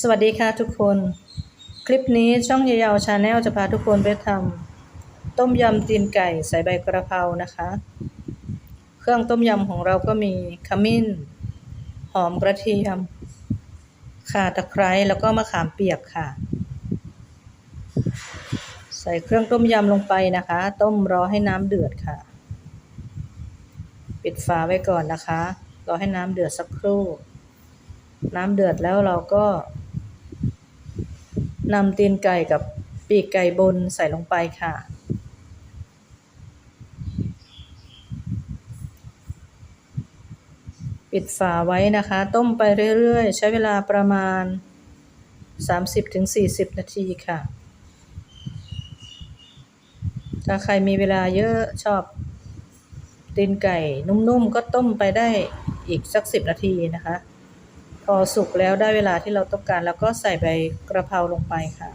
สวัสดีค่ะทุกคน คลิปนี้ช่องยาวชาแนลจะพาทุกคนไปทำต้มยำตีนไก่ใส่ใบกระเพรานะคะ เครื่องต้มยำของเราก็มีขมิ้น หอมกระเทียมข่าตะไคร้แล้วก็มะขามเปียกค่ะ ใส่เครื่องต้มยำลงไปนะคะ ต้มรอให้น้ำเดือดค่ะ ปิดฝาไว้ก่อนนะคะ รอให้น้ำเดือดสักครู่น้ำเดือดแล้วเราก็ นำตีนไก่กับปีกไก่บนใส่ลงไปค่ะ ปิดฝาไว้นะคะ ต้มไปเรื่อยๆ ใช้เวลาประมาณ 30-40 นาทีค่ะ ถ้าใครมีเวลาเยอะชอบตีนไก่นุ่มๆ ก็ต้มไปได้อีกสัก 10 นาทีนะคะ พอสุกแล้วได้เวลาที่เราต้องการ แล้วก็ใส่ใบกระเพราลงไปค่ะ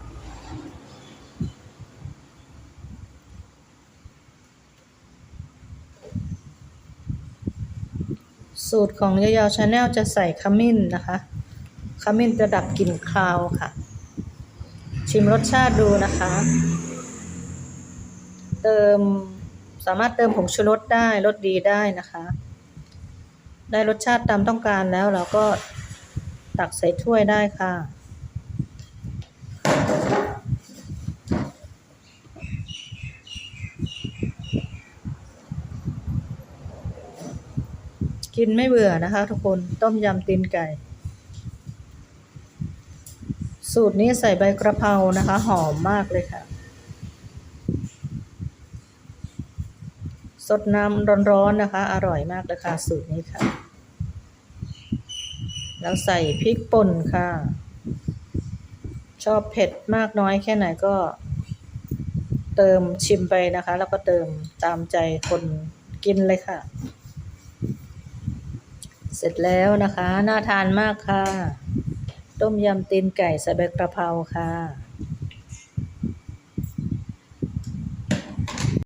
สูตรของยายาวชาแนลจะใส่ขมิ้นนะคะขมิ้นจะดับกลิ่นคาวค่ะ ชิมรสชาติดูนะคะ เติมสามารถเติมผงชูรสได้รสดีได้นะคะ ได้รสชาติตามต้องการแล้วเราก็ ตักใส่ถ้วยได้ค่ะ กินไม่เบื่อนะคะทุกคนต้มยำตีนไก่ สูตรนี้ใส่ใบกระเพรานะคะ หอมมากเลยค่ะสดน้ำร้อนๆนะคะ อร่อยมากเลยค่ะสูตรนี้ค่ะ แล้วใส่พริกป่นค่ะ ชอบเผ็ดมากน้อยแค่ไหนก็ เติมชิมไปนะคะ แล้วก็เติมตามใจคนกินเลยค่ะ เสร็จแล้วนะคะ น่าทานมากค่ะ ต้มยำตีนไก่ใส่ใบกระเพราค่ะ